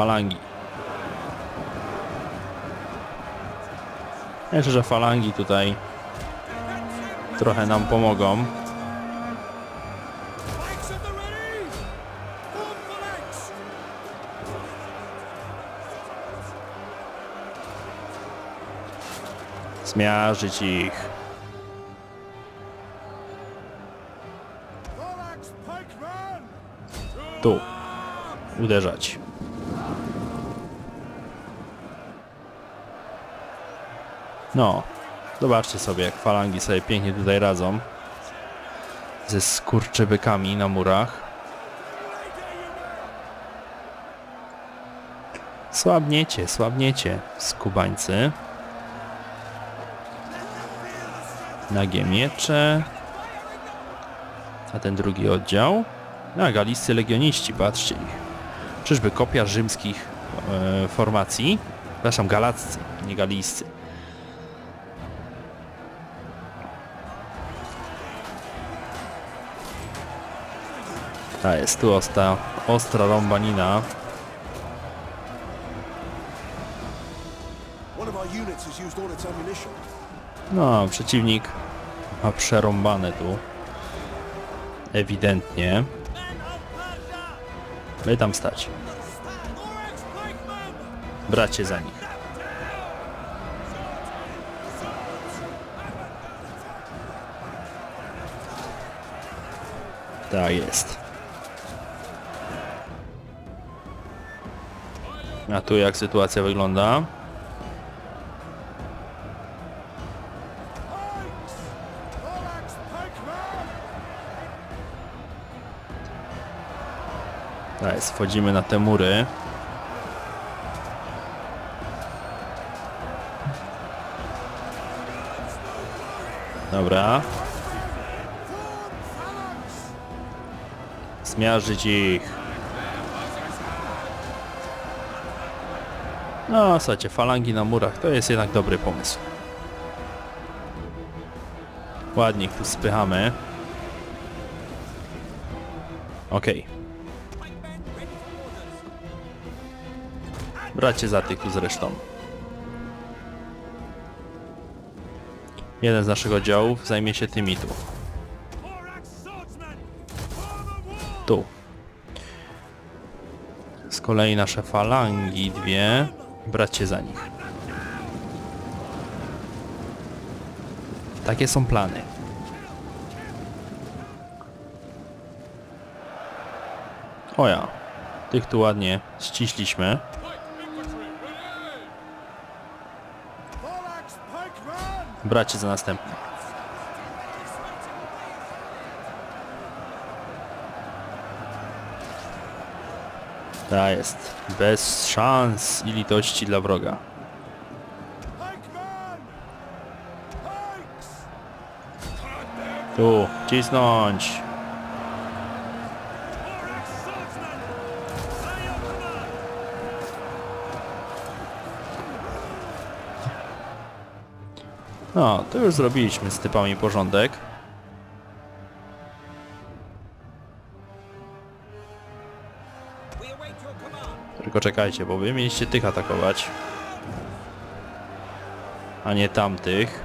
falangi. Myślę, że falangi tutaj trochę nam pomogą. Zmiażdżyć ich. Tu. Uderzać. No. Zobaczcie sobie, jak falangi sobie pięknie tutaj radzą. Ze skurczybykami na murach. Słabniecie, słabniecie, skubańcy. Nagie miecze. A ten drugi oddział? A, galiccy legioniści, patrzcie ich. Czyżby kopia rzymskich e, formacji? Przepraszam, galaccy, nie galijscy. Ta jest tu ostra, ostra rąbanina. No, przeciwnik ma przerąbane tu. Ewidentnie. My tam stać. Bracie za nich. Tak jest. A tu jak sytuacja wygląda? Jest, wchodzimy na te mury. Dobra. Zmiażdżyć ich. No, słuchajcie, falangi na murach to jest jednak dobry pomysł. Ładnie tu spychamy. Okej. Bracie za tych tu zresztą. Jeden z naszych oddziałów zajmie się tymi tu. Tu. Z kolei nasze falangi dwie. Bracie za nich. Takie są plany. O ja. Tych tu ładnie ściśliśmy. Bracie za następny. Ta jest. Bez szans i litości dla wroga. Tu, cisnąć. No, to już zrobiliśmy z typami porządek. Tylko czekajcie, bo wy mieliście tych atakować. A nie tamtych.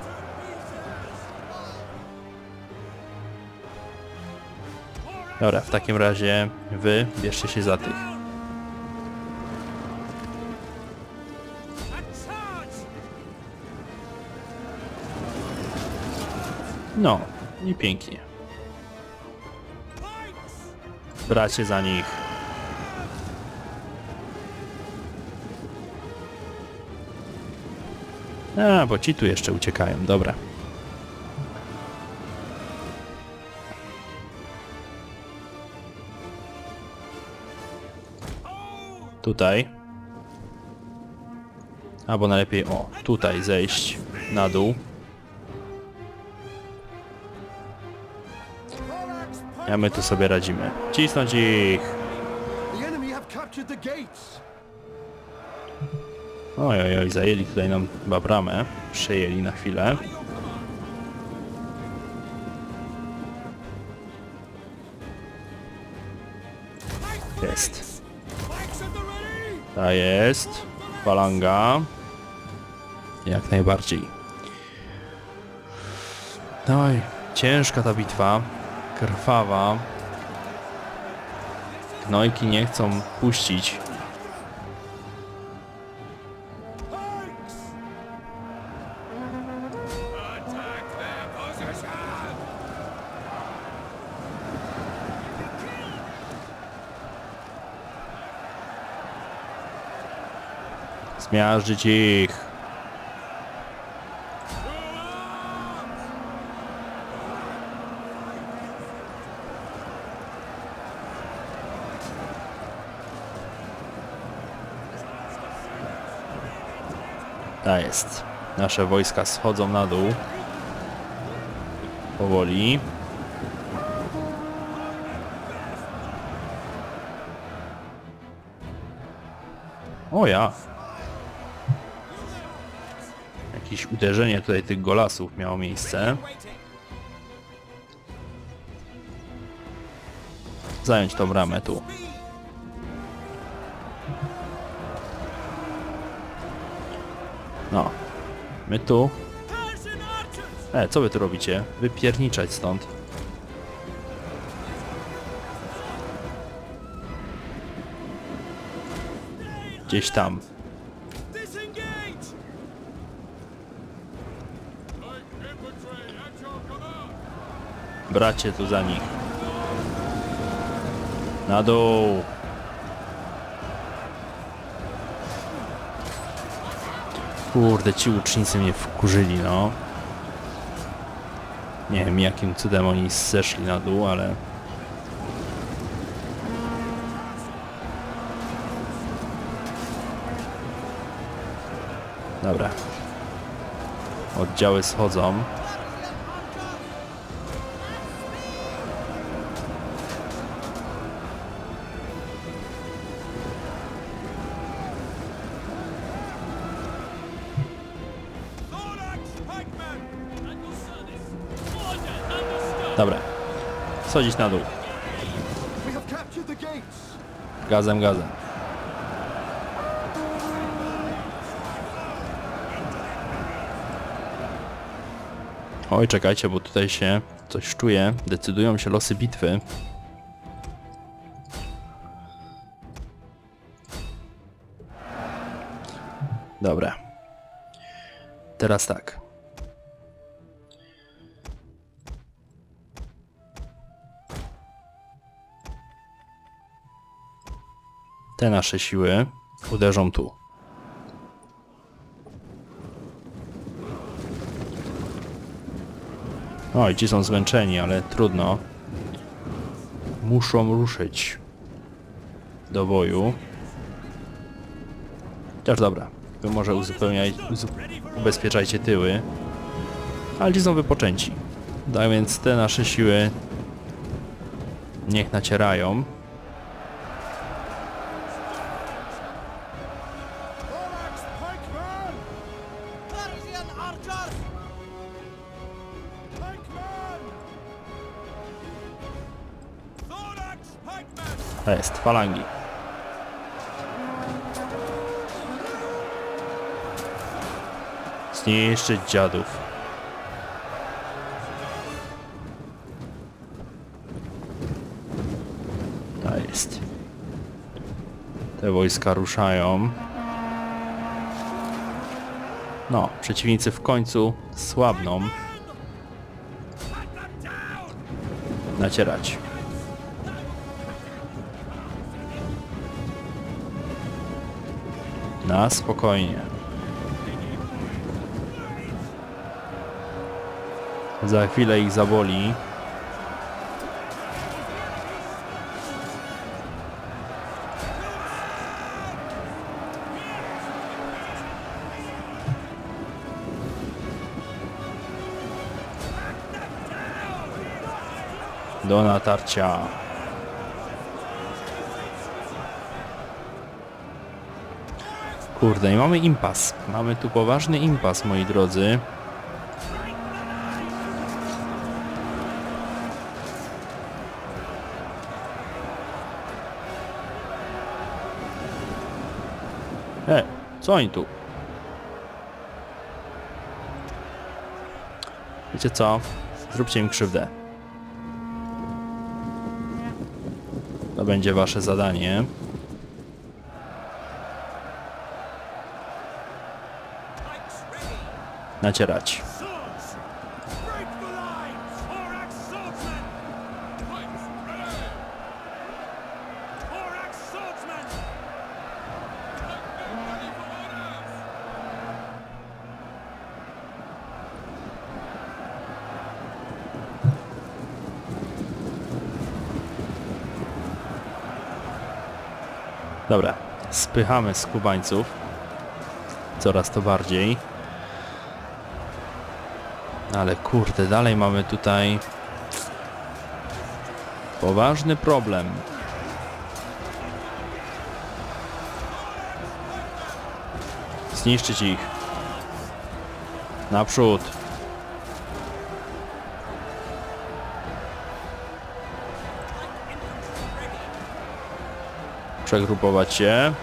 Dobra, w takim razie wy bierzcie się za tych. No, i pięknie. Bracie za nich. A, bo ci tu jeszcze uciekają, dobra. Tutaj. Albo najlepiej, o, tutaj zejść na dół. A my tu sobie radzimy. Cisnąć ich. Oj, oj, oj, zajęli tutaj nam chyba bramę. Przejęli na chwilę. Jest. Ta jest. Falanga. Jak najbardziej. Dawaj. Ciężka ta bitwa. Krwawa. Gnojki nie chcą puścić. Zmiażdżyć ich. Ta jest. Nasze wojska schodzą na dół. Powoli. O ja. Jakieś uderzenie tutaj tych golasów miało miejsce. Zająć tą bramę tu. No. My tu. E, co wy tu robicie? Wypierniczać stąd. Gdzieś tam. Bracie tu za nich. Na dół. Kurde, ci łucznicy mnie wkurzyli, no. Nie wiem jakim cudem oni zeszli na dół, ale... Dobra. Oddziały schodzą. Schodzić na dół. Gazem, gazem. Oj, czekajcie, bo tutaj się coś czuje. Decydują się losy bitwy. Dobra. Teraz tak. Te nasze siły uderzą tu. Oj, ci są zmęczeni, ale trudno. Muszą ruszyć do boju. Chociaż dobra, wy może uzupełniaj, uzu, ubezpieczajcie tyły. Ale ci są wypoczęci. Tak więc te nasze siły niech nacierają. To jest falangi. Zniszczyć dziadów. To jest. Te wojska ruszają. No, przeciwnicy w końcu słabną. Nacierać. Na spokojnie. Za chwilę ich zaboli. Do natarcia. Kurde, i mamy impas. Mamy tu poważny impas, moi drodzy. Co oni tu? Wiecie co? Zróbcie im krzywdę. To będzie wasze zadanie. Orders. Dobra, spychamy skubańców. Coraz to bardziej. Ale kurde, dalej mamy tutaj poważny problem. Zniszczyć ich. Naprzód. Przegrupować się.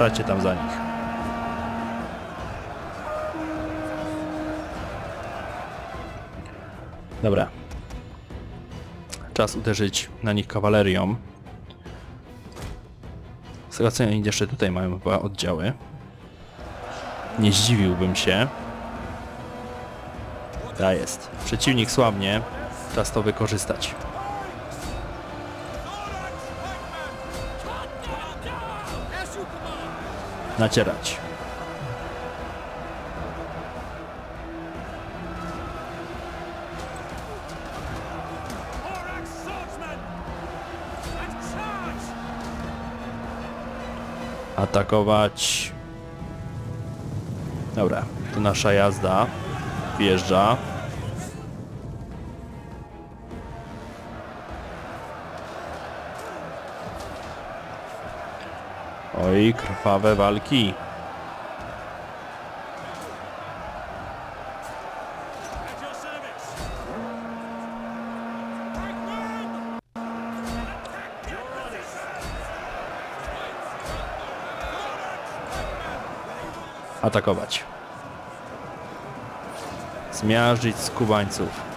Bracie tam za nich. Dobra. Czas uderzyć na nich kawalerią. Oni jeszcze tutaj mają chyba oddziały. Nie zdziwiłbym się. Ta jest. Przeciwnik słabnie. Czas to wykorzystać. Nacierać. Atakować. Dobra, to nasza jazda. Wjeżdża. Krwawe walki. Atakować. Zmiażdżyć skubańców.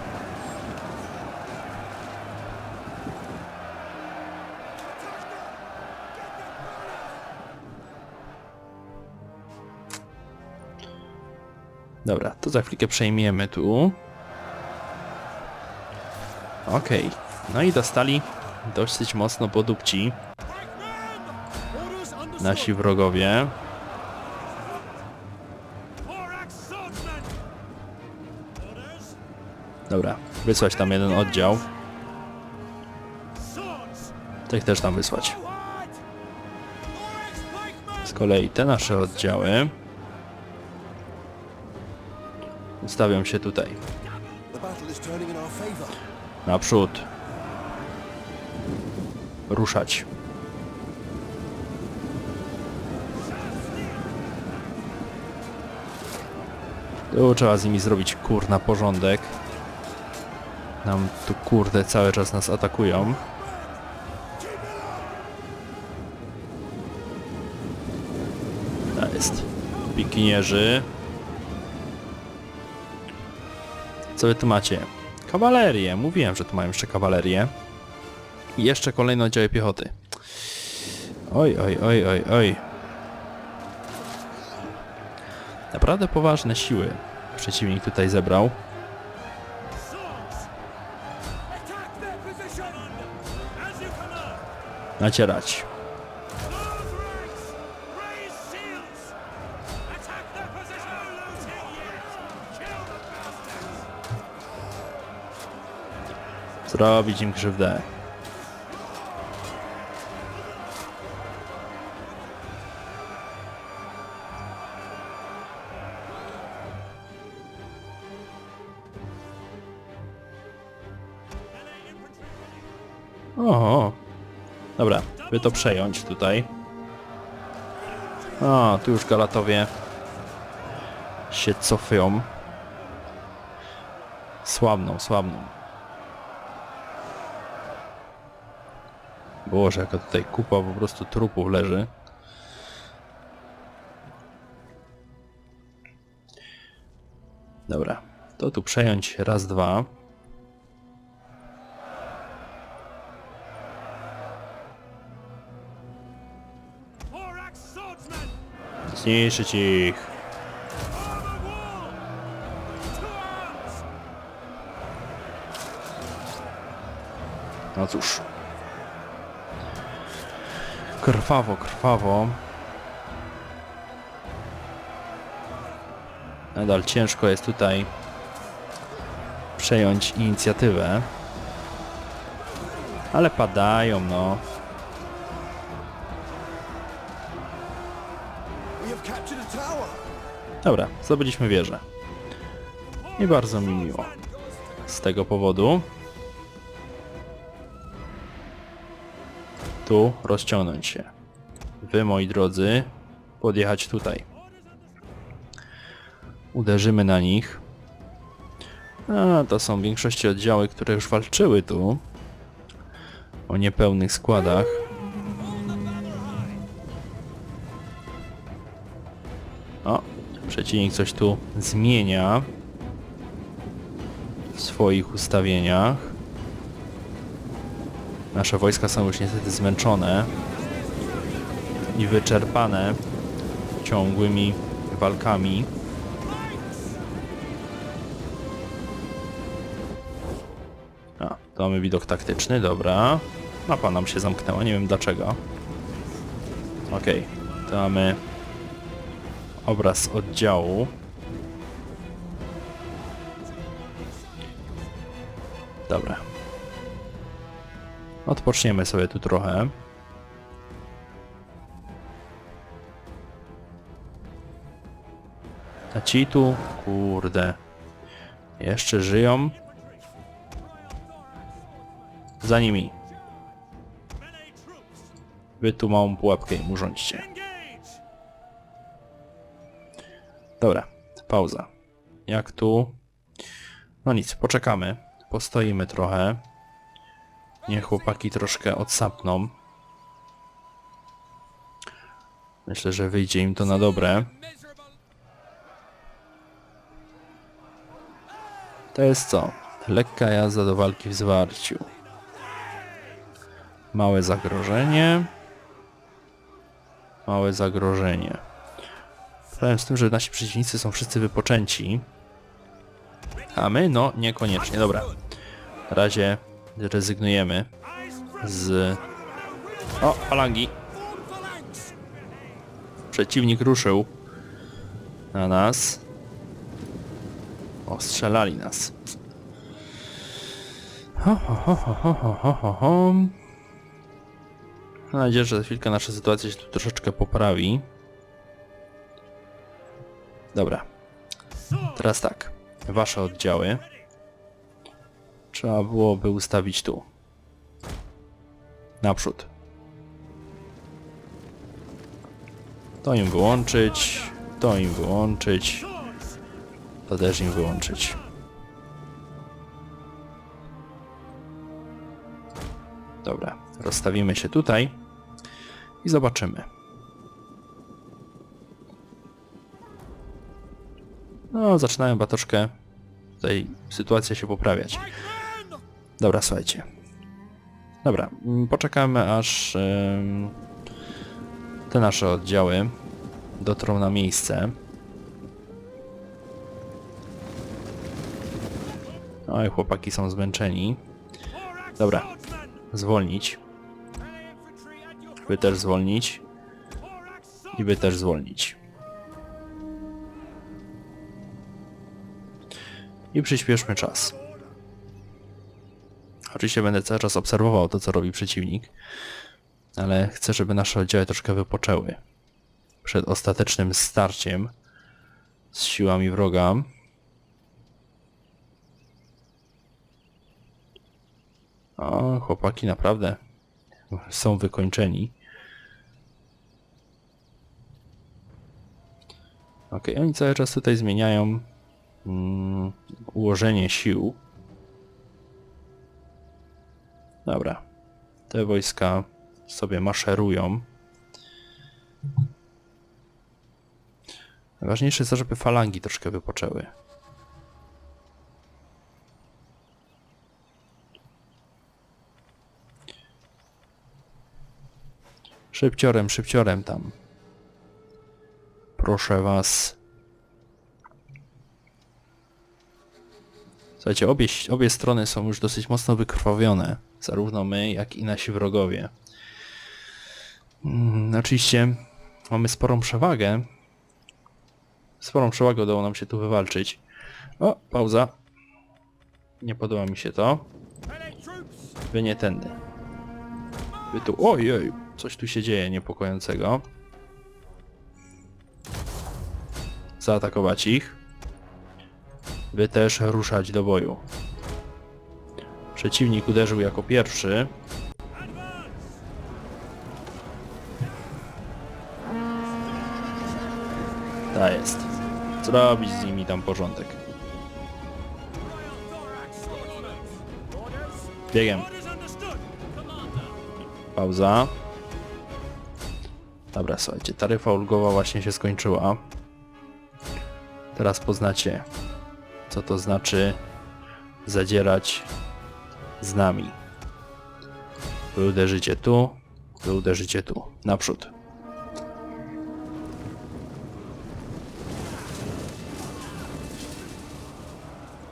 Za chwilkę przejmiemy tu. Okej. No i dostali dosyć mocno Orders understood. nasi wrogowie. Dobra, wysłać tam jeden oddział. Tych też tam wysłać. Z kolei te nasze oddziały ustawią się tutaj. Naprzód. Ruszać. Tu trzeba z nimi zrobić kurna porządek. Nam tu kurde cały czas nas atakują. To jest. Pikinierzy. Wy tu macie? Kawalerię. Mówiłem, że tu mają jeszcze kawalerię. I jeszcze kolejne oddziały piechoty. Oj, oj, oj, oj, oj. Naprawdę poważne siły przeciwnik tutaj zebrał. Nacierać. Zrobić im krzywdę. Oho. Dobra, by to przejąć tutaj. O, tu już Galatowie się cofią. Słabną, słabną. Boże, jaka tutaj kupa po prostu trupów leży. Dobra, to tu przejąć raz, dwa. Zniszczyć ich. No cóż. Krwawo, krwawo. Nadal ciężko jest tutaj przejąć inicjatywę. Ale padają, no. Dobra, zdobyliśmy wieżę. I bardzo mi miło. Z tego powodu tu rozciągnąć się. Wy, moi drodzy, podjechać tutaj. Uderzymy na nich. A, to są w większości oddziały, które już walczyły tu. O niepełnych składach. O, przeciwnik coś tu zmienia w swoich ustawieniach. Nasze wojska są już niestety zmęczone i wyczerpane ciągłymi walkami. A, to mamy widok taktyczny, dobra. Mapa nam się zamknęła, nie wiem dlaczego. Okej, to mamy obraz oddziału. Odpoczniemy sobie tu trochę. A ci tu, kurde, jeszcze żyją. Za nimi. Wy tu małą pułapkę im urządźcie. Dobra, pauza. Jak tu? No nic, poczekamy. Postoimy trochę. Niech chłopaki troszkę odsapną. Myślę, że wyjdzie im to na dobre. To jest co? Lekka jazda do walki w zwarciu. Małe zagrożenie. Małe zagrożenie. Problem z tym, że nasi przeciwnicy są wszyscy wypoczęci. A my, no, niekoniecznie. Dobra. Na razie rezygnujemy z... O, falangi. Przeciwnik ruszył na nas. Ostrzelali nas. Ho, ho, ho, ho, ho, ho, ho. Nadzieję, że za chwilkę nasza sytuacja się tu troszeczkę poprawi. Dobra. Teraz tak. Wasze oddziały Trzeba byłoby ustawić tu. Naprzód. To im wyłączyć, to im wyłączyć, to też im wyłączyć. Dobra, rozstawimy się tutaj i zobaczymy. No, zaczynają chyba troszkę tutaj sytuacja się poprawiać. Dobra, słuchajcie. Dobra, mm, poczekamy aż te nasze oddziały dotrą na miejsce. Oj, chłopaki są zmęczeni. Dobra. Zwolnić. Wy też zwolnić. I wy też zwolnić. I przyspieszmy czas. Oczywiście będę cały czas obserwował to, co robi przeciwnik, ale chcę, żeby nasze oddziały troszkę wypoczęły przed ostatecznym starciem z siłami wroga. O, chłopaki naprawdę są wykończeni. Ok, oni cały czas tutaj zmieniają mm, ułożenie sił. Dobra. Te wojska sobie maszerują. Najważniejsze jest to, żeby falangi troszkę wypoczęły. Szybciorem, szybciorem tam. Proszę was. Słuchajcie, obie, obie strony są już dosyć mocno wykrwawione. Zarówno my, jak i nasi wrogowie. Mm, oczywiście mamy sporą przewagę. Sporą przewagę udało nam się tu wywalczyć. O, pauza. Nie podoba mi się to. Wy nie tędy. Wy tu... Ojej, coś tu się dzieje niepokojącego. Zaatakować ich. Wy też ruszać do boju. Przeciwnik uderzył jako pierwszy. Ta jest. Zrobić z nimi tam porządek. Biegiem. Pauza. Dobra, słuchajcie, taryfa ulgowa właśnie się skończyła. Teraz poznacie, co to znaczy zadzierać z nami. Wy uderzycie tu, wy uderzycie tu. Naprzód.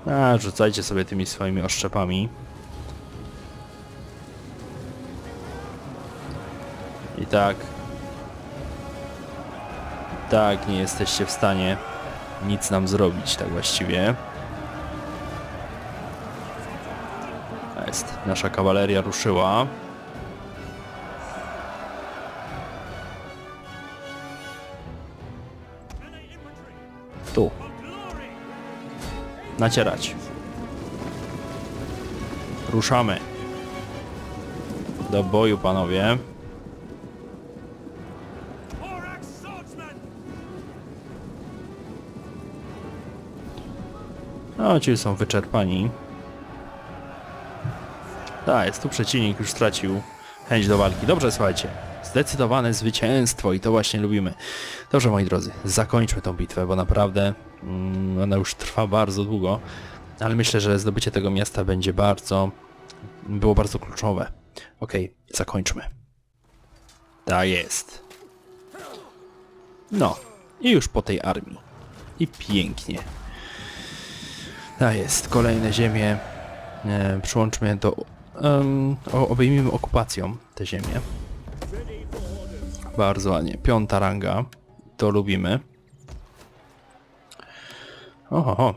A, rzucajcie sobie tymi swoimi oszczepami. I tak. Tak, nie jesteście w stanie nic nam zrobić, tak właściwie. Jest. Nasza kawaleria ruszyła. Tu. Nacierać. Ruszamy. Do boju, panowie. No, ci są wyczerpani. Tak, tu przeciwnik, już stracił chęć do walki. Dobrze, słuchajcie. Zdecydowane zwycięstwo i to właśnie lubimy. Dobrze, moi drodzy, zakończmy tą bitwę, bo naprawdę mm, ona już trwa bardzo długo, ale myślę, że zdobycie tego miasta będzie bardzo, było bardzo kluczowe. Okej, zakończmy. Tak jest. No, i już po tej armii. I pięknie. Tak jest, kolejne ziemie e, przyłączmy do... Um, obejmijmy okupacją te ziemie. Bardzo ładnie. Piąta ranga. To lubimy. Oho.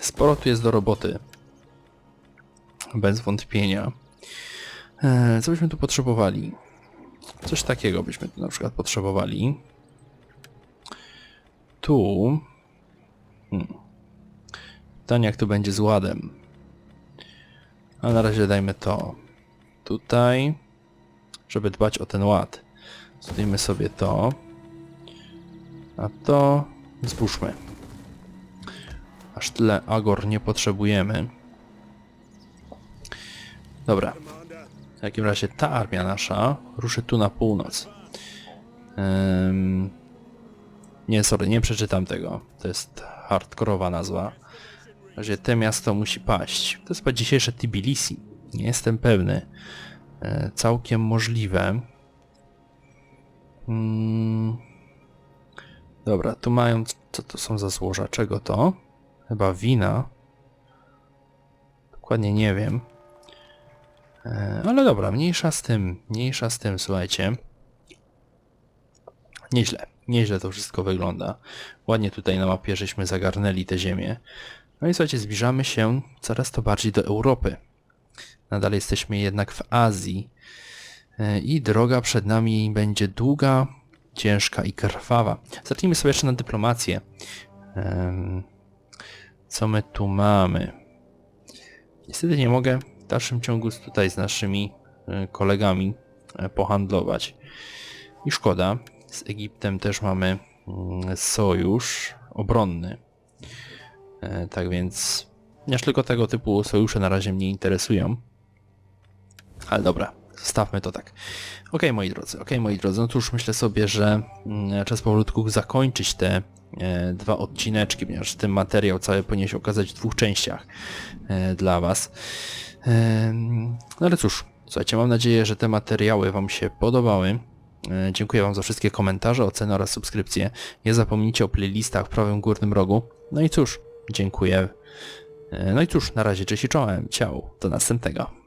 Sporo tu jest do roboty. Bez wątpienia. E, co byśmy tu potrzebowali? Coś takiego byśmy tu na przykład potrzebowali. Tu... Pytanie jak to będzie z ładem. A na razie dajmy to tutaj, żeby dbać o ten ład. Zdejmy sobie to. A to zbóżmy. Aż tyle agor nie potrzebujemy. Dobra. W takim razie ta armia nasza ruszy tu na północ. Ym... Nie, sorry, nie przeczytam tego. To jest hardkorowa nazwa. Razie te miasto musi paść. To jest chyba dzisiejsze Tbilisi. Nie jestem pewny. E, całkiem możliwe. Mm. Dobra, tu mają... Co to są za złoża? Czego to? Chyba wina. Dokładnie nie wiem. E, ale dobra, mniejsza z tym. Mniejsza z tym, słuchajcie. Nieźle. Nieźle to wszystko wygląda. Ładnie tutaj na mapie żeśmy zagarnęli tę ziemię. No i słuchajcie, zbliżamy się coraz to bardziej do Europy. Nadal jesteśmy jednak w Azji. E, I droga przed nami będzie długa, ciężka i krwawa. Zacznijmy sobie jeszcze na dyplomację. Co my tu mamy? Niestety nie mogę w dalszym ciągu tutaj z naszymi e, kolegami e, pohandlować. I szkoda. Z Egiptem też mamy mm, sojusz obronny. E, tak więc, aż tylko tego typu sojusze na razie mnie interesują. Ale dobra, zostawmy to tak. Okej moi drodzy, okej moi drodzy, no już myślę sobie, że mm, czas powolutku zakończyć te e, dwa odcineczki, ponieważ ten materiał cały powinien się okazać w dwóch częściach e, dla Was. No ale cóż, słuchajcie, mam nadzieję, że te materiały Wam się podobały. Dziękuję Wam za wszystkie komentarze, oceny oraz subskrypcje. Nie zapomnijcie o playlistach w prawym górnym rogu. No i cóż, dziękuję. E, No i cóż, na razie cześć i czołem. Ciao, do następnego.